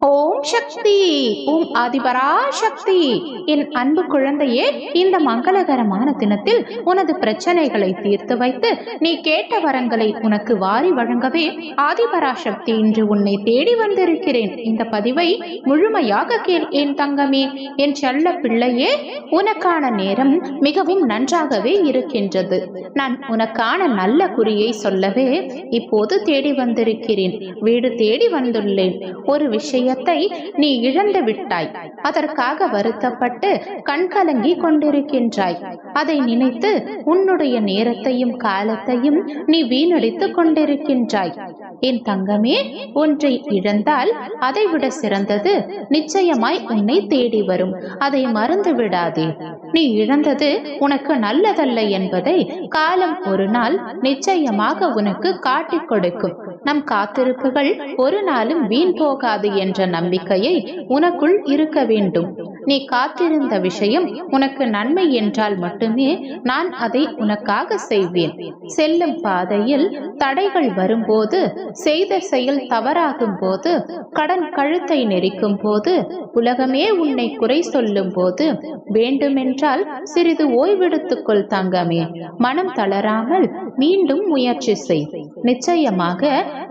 ஓம் சக்தி ஓம் ஆதிபரா சக்தி என் அன்பு குழந்தையே இந்த மங்களகரமான தினத்தில் உனது பிரச்சனைகளை தீர்த்து வைத்து நீ கேட்ட வரங்களை உனக்கு வாரி வழங்கவே ஆதிபரா சக்தி இன்று உன்னை தேடி வந்திருக்கிறேன். இந்த பதிவை முழுமையாக கேள் என் தங்கமே. என் செல்ல பிள்ளையே உனக்கான நேரம் மிகவும் நன்றாகவே இருக்கின்றது. நான் உனக்கான நல்ல குறியை சொல்லவே இப்போது தேடி வந்திருக்கிறேன். வீடு தேடி வந்துள்ளேன். ஒரு விஷயம் விஷயத்தை நீ இழந்து விட்டாய். அதற்காக வருத்தப்பட்டு கண்கலங்கி கொண்டிருக்கின்றாய். அதை நினைத்து உன்னுடைய நேரத்தையும் காலத்தையும் நீ வீணடித்துக் கொண்டிருக்கின்றாய். என் தங்கமே ஒன்றை இழந்தால் அதைவிட சிறந்தது நிச்சயமாய் உன்னை தேடி வரும். அதை மறந்து விடாதே. நீ இழந்தது உனக்கு நல்லதல்ல என்பதை காலம் ஒரு நாள் நிச்சயமாக உனக்கு காட்டிக் கொடுக்கும். நம் காத்திருப்புகள் ஒரு நாளும் வீண் போகாது என்ற நம்பிக்கையை உனக்குள் இருக்க வேண்டும். நீ காத்திருந்த விஷயம் உனக்கு நன்மை என்றால் மட்டுமே நான் அதை உனக்காக செய்வேன். செல்லும் பாதையில் தடைகள் வரும்போது செய்த செயல் தவறாகும் போது கடன் கழுத்தை நெரிக்கும் போது உலகமே உன்னை குறை சொல்லும் போது வேண்டுமென்றால் சிறிது ஓய்வெடுத்துக்கொள் தங்கமே. மனம் தளராமல் மீண்டும் முயற்சி செய். நிச்சயமாக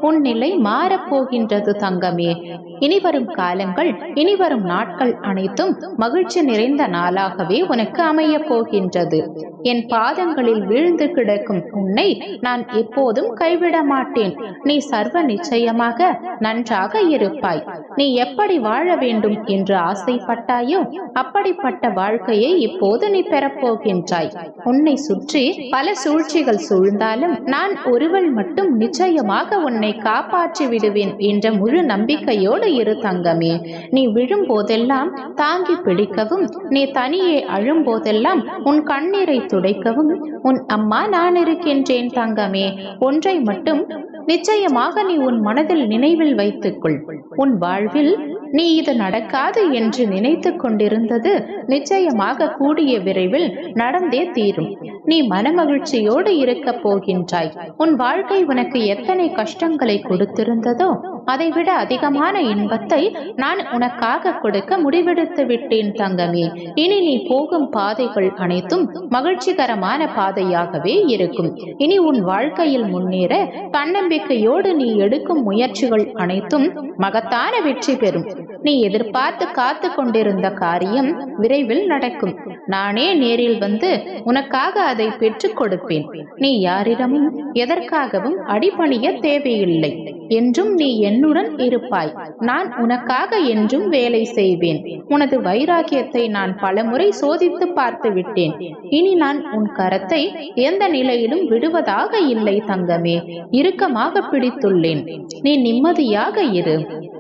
உன் நிலை மாறப்போகின்றது தங்கமே. இனிவரும் காலங்கள் இனிவரும் நாட்கள் அனைத்தும் மகிழ்ச்சி நிறைந்த நாளாகவே உனக்கு அமையப் போகின்றது. என் பாதங்களில் வீழ்ந்து கிடக்கும் உன்னை நான் எப்போதும் கைவிட மாட்டேன். நீ சர்வ நிச்சயமாக நன்றாக இருப்பாய். நீ எப்படி வாழ வேண்டும் என்று ஆசைப்பட்டாயோ அப்படிப்பட்ட வாழ்க்கையை இப்போது நீ பெறப்போகின்றாய். உன்னை சுற்றி பல சூழ்ச்சிகள் வந்தாலும் நான் ஒருவள் மட்டும் நிச்சயமாக உன்னை காப்பாற்றி விடுவேன் என்ற முழு நம்பிக்கையோடு இரு தங்கமே. நீ விழும் போதெல்லாம் தாங்கி பிடிக்கவும் நீ தனியே அழும் போதெல்லாம் உன் கண்ணீரை துடைக்கவும் உன் அம்மா நான் இருக்கின்றேன் தங்கமே. ஒன்றை மட்டும் நிச்சயமாக நீ உன் மனதில் நினைவில் வைத்துக்கொள். உன் வாழ்வில் நீ இது நடக்காது என்று நினைத்து கொண்டிருந்தது. நிச்சயமாக கூடிய விரைவில் நடந்தே தீரும். நீ மனமகிழ்ச்சியோடு இருக்கப் போகின்றாய். உன் வாழ்க்கை உனக்கு எத்தனை கஷ்டங்களை கொடுத்திருந்ததோ அதைவிட அதிகமான இன்பத்தை நான் உனக்காக கொடுக்க முடிவெடுத்து விட்டேன் தங்கமே. இனி நீ போகும் பாதைகள் அனைத்தும் மகிழ்ச்சிகரமான பாதையாகவே இருக்கும். இனி உன் வாழ்க்கையில் முன்னேற தன்னம்பிக்கையோடு நீ எடுக்கும் முயற்சிகள் அனைத்தும் மகத்தான வெற்றி பெறும். நீ எதிர்பார்த்து காத்து கொண்டிருந்த காரியம் விரைவில் நடக்கும். நானே நேரில் வந்து உனக்காக அதை பெற்றுக் கொடுப்பேன். நீ யாரிடமும் எதற்காகவும் அடிபணிய தேவையில்லை. என்றும் நீ என்னுடன் இருப்பாய். நான் உனக்காக என்றும் வேலை செய்வேன். உனது வைராக்கியத்தை நான் பலமுறை சோதித்து பார்த்து விட்டேன் இனி நான் உன் கரத்தை எந்த நிலையிலும் விடுவதாக இல்லை தங்கமே. இறுக்கமாக பிடித்துள்ளேன். நீ நிம்மதியாக இரு.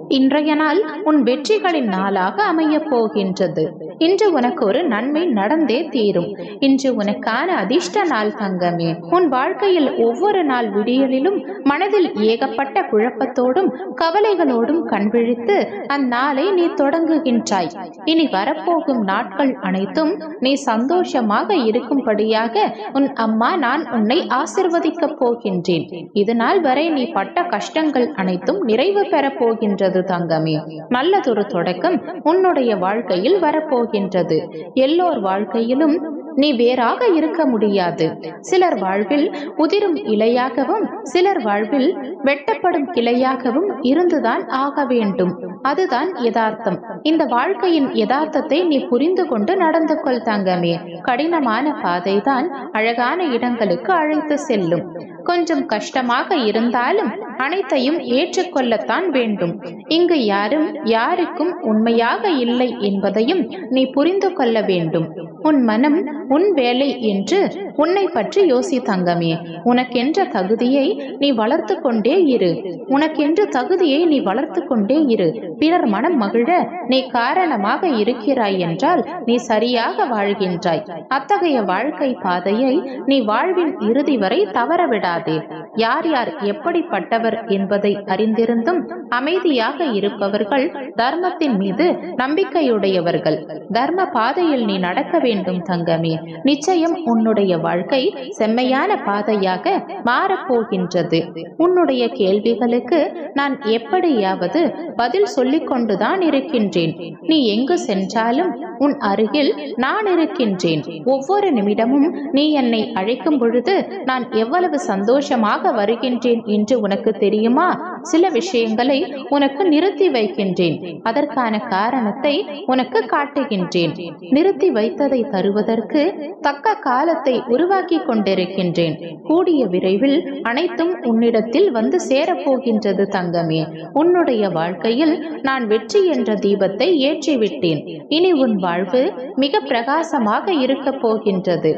இன்றைய நாள் உன் வெற்றிகளின் நாளாக அமையப் போகின்றது. இன்று உனக்கு ஒரு நன்மை நடந்தே தீரும். இன்று உனக்கான அதிர்ஷ்ட நாள் தங்கமே. உன் வாழ்க்கையில் ஒவ்வொரு நாள் விடியலிலும் மனதில் ஏகப்பட்ட குழப்பத்தோடும் கவலைகளோடும் கண்விழித்து அந்நாளை நீ தொடங்குகின்றாய். இனி வரப்போகும் நாட்கள் அனைத்தும் நீ சந்தோஷமாக இருக்கும்படியாக உன் அம்மா நான் உன்னை ஆசிர்வதிக்கப் போகின்றேன். இது நாள் வரை நீ பட்ட கஷ்டங்கள் அனைத்தும் நிறைவு பெறப் போகின்றது தங்கமே. நல்லதொரு தொடக்கம் உன்னுடைய வாழ்க்கையில் போகின்றது. எல்லோர் வாழ்க்கையிலும் நீ வேறாக இருக்க முடியாது. சிலர் வாழ்வில் உதிரும் இலையாகவும் சிலர் வாழ்வில் வெட்டப்படும் கிளையாகவும் இருந்துதான் ஆக வேண்டும். அதுதான் யதார்த்தம். இந்த வாழ்க்கையின் யதார்த்தத்தை நீ புரிந்து கொண்டு நடந்து கொள் தங்கமே. கடினமான பாதைதான் அழகான இடங்களுக்கு அழைத்து செல்லும். கொஞ்சம் கஷ்டமாக இருந்தாலும் அனைத்தையும் ஏற்றுக்கொள்ளத்தான் வேண்டும். இங்கு யாரும் யாருக்கும் உண்மையாக இல்லை என்பதையும் நீ புரிந்து கொள்ள வேண்டும். உன் மனம் உன் வேலை என்று உன்னை பற்றி யோசி தங்கமே. உனக்கென்ற தகுதியை நீ வளர்த்து கொண்டே இரு. உனக்கென்ற தகுதியை நீ வளர்த்து கொண்டே இரு. பிறர் மனம் மகிழ நீ காரணமாக இருக்கிறாய் என்றால் நீ சரியாக வாழ்கின்றாய். அத்தகைய வாழ்க்கை பாதையை நீ வாழ்வின் இறுதி வரை தவறவிடாதே. யார் யார் எப்படிப்பட்டவர் என்பதை அறிந்திருந்தும் அமைதியாக இருப்பவர்கள் தர்மத்தின் மீது நம்பிக்கையுடையவர்கள். தர்ம பாதையில் நீ நடக்க வேண்டும் தங்கமே. நிச்சயம் உன்னுடைய வாழ்க்கை செம்மையான பாதையாக மாறப்போகின்றது. உன்னுடைய கேள்விகளுக்கு நான் எப்படியாவது பதில் சொல்லிக் கொண்டுதான் இருக்கின்றேன். நீ எங்கு சென்றாலும் உன் அருகில் நான் இருக்கின்றேன். ஒவ்வொரு நிமிடமும் நீ என்னை அழைக்கும் பொழுது நான் எவ்வளவு சந்தோஷமாக வருகின்றேன் என்று உனக்கு தெரியுமா? சில விஷயங்களை உனக்கு நிறுத்தி வைக்கின்றேன். அதற்கான காரணத்தை உனக்கு காட்டுகின்றேன். நிறுத்தி வைத்ததை தருவதற்கு தக்க காலத்தை உருவாக்கி கொண்டிருக்கின்றேன். கூடிய விரைவில் அனைத்தும் உன்னிடத்தில் வந்து சேரப்போகின்றது தங்கமே. உன்னுடைய வாழ்க்கையில் நான் வெற்றி என்ற தீபத்தை ஏற்றிவிட்டேன். இனி உன் வாழ்வு மிக பிரகாசமாக இருக்க போகின்றது.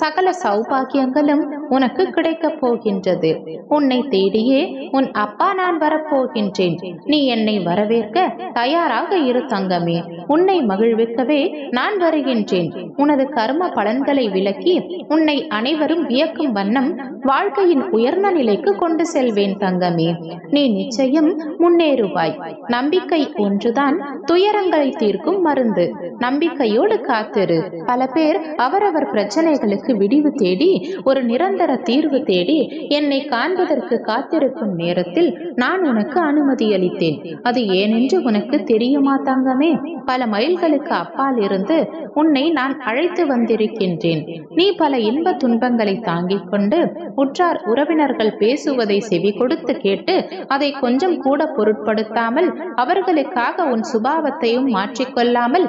சகல சௌபாகியங்களும் உனக்கு கிடைக்கப் போகின்றது. உன்னை தேடியே உன் அப்பா நான் வரப்போகின்றேன். நீ என்னை வரவேற்க தயாராக இரு தங்கமே. உன்னை மகிழ்விக்கவே நான் வருகின்றேன். உனது கர்ம பலன்களை விளக்கி உன்னை அனைவரும் வியக்கும் வண்ணம் வாழ்க்கையின் உயர்ந்த நிலைக்கு கொண்டு செல்வேன் தங்கமே. நீ நிச்சயம் முன்னேறுவாய். நம்பிக்கை ஒன்றுதான் துயரங்களை தீர்க்கும் மருந்து. நம்பிக்கையோடு காத்திரு. பல பேர் அவரவர் பிரச்சனைகளுக்கு விடிவு தேடி ஒரு நிரந்தர தீர்வு தேடி என்னை காண்பதற்கு காத்திருக்கும் நேரத்தில் நான் உனக்கு அனுமதி அளித்தேன். அது ஏனென்று உனக்கு தெரியுமா தங்கமே? பல மைல்களுக்கு அப்பால் இருந்து உன்னை நான் அழைத்து வந்திருக்கின்றேன். நீ பல இன்ப துன்பங்களை தாங்கிக் கொண்டு உற்றார் உறவினர்கள் பேசுவதை செவி கொடுத்து கேட்டு அதை கொஞ்சம் கூட பொருட்படுத்தாமல் அவர்களுக்காக உன் சுபாவத்தையும் மாற்றிக்கொள்ளாமல்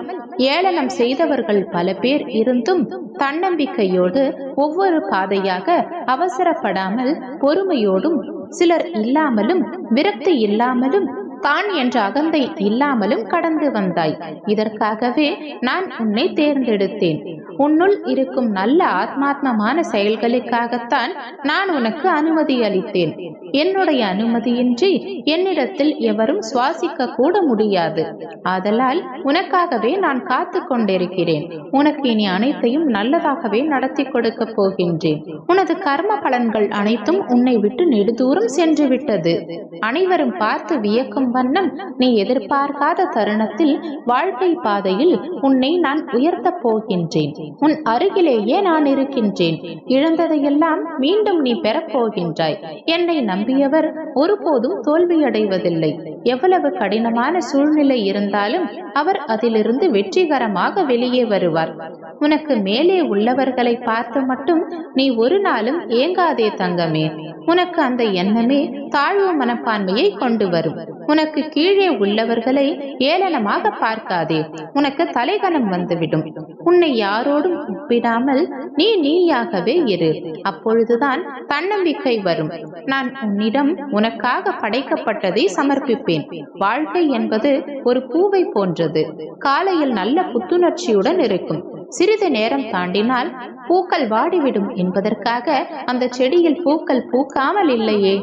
ஏளனம் செய்தவர்கள் பல பேர் இருந்தும் தன்னம்பிக்கையோடு ஒவ்வொரு பாதையாக அவசரப்படாமல் பொறுமையோடும் சிலர் இல்லாமலும் விரக்தி இல்லாமலும் தான் என்ற அகந்தை இல்லாமலும் கடந்து வந்தாய். இதற்காகவே நான் உன்னை தேர்ந்தெடுத்தேன். உன்னுள் இருக்கும் நல்ல ஆத்மாத்மமான செயல்களுக்காகத்தான் நான் உனக்கு அனுமதி அளித்தேன். என்னுடைய அனுமதியின்றி என்னிடத்தில் எவரும் சுவாசிக்க கூட முடியாது. ஆதலால் உனக்காகவே நான் காத்து கொண்டிருக்கிறேன். உனக்கு இனி அனைத்தையும் நல்லதாகவே நடத்தி கொடுக்க போகின்றேன். உனது கர்ம பலன்கள் அனைத்தும் உன்னை விட்டு நெடுதூரம் சென்று விட்டது அனைவரும் பார்த்து வியக்கும் வண்ணம் நீ எதிர்பார்க்காத தருணத்தில் வாழ்க்கை பாதையில் உன்னை நான் உயர்த்தப் போகின்றேன். உன் அருகிலேயே நான் இருக்கின்றேன். இழந்ததையெல்லாம் மீண்டும் நீ பெறப்போகின்றாய் என்னை நம்பியவர் ஒருபோதும் தோல்வியடைவதில்லை. எவ்வளவு கடினமான சூழ்நிலை இருந்தாலும் அவர் அதிலிருந்து வெற்றிகரமாக வெளியே வருவார். உனக்கு மேலே உள்ளவர்களை பார்த்து மட்டும் நீ ஒரு நாளும் ஏங்காதே தங்கமே. உனக்கு அந்த எண்ணமே தாழ்வு மனப்பான்மையை கொண்டு வரும். உனக்கு கீழே உள்ளவர்களை ஏளனமாக பார்க்காதே. உனக்கு தலைகணம் வந்துவிடும். உன்னை யாரோடும் ஒப்பிடாமல் நீ நீயாகவே இரு. அப்பொழுதுதான் தன்னம்பிக்கை வரும். நான் உன்னிடம் உனக்காக படைக்கப்பட்டதை சமர்ப்பிப்பேன். வாழ்க்கை என்பது ஒரு பூவை போன்றது. காலையில் நல்ல புத்துணர்ச்சியுடன் இருக்கும். சிறிது நேரம் தாண்டினால் பூக்கள் வாடிவிடும் என்பதற்காக அந்த செடியில் பூக்கள் பூக்காமல் இல்லையே.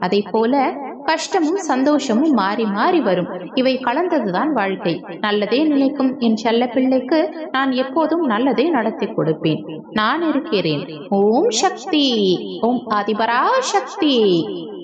அதை போல கஷ்டமும் சந்தோஷமும் மாறி மாறி வரும். இவை கலந்ததுதான் வாழ்க்கை. நல்லதே நினைக்கும் என் செல்ல பிள்ளைக்கு நான் எப்போதும் நல்லதே நடத்தி கொடுப்பேன். நான் இருக்கிறேன். ஓம் சக்தி. ஓம் ஆதிபரா சக்தி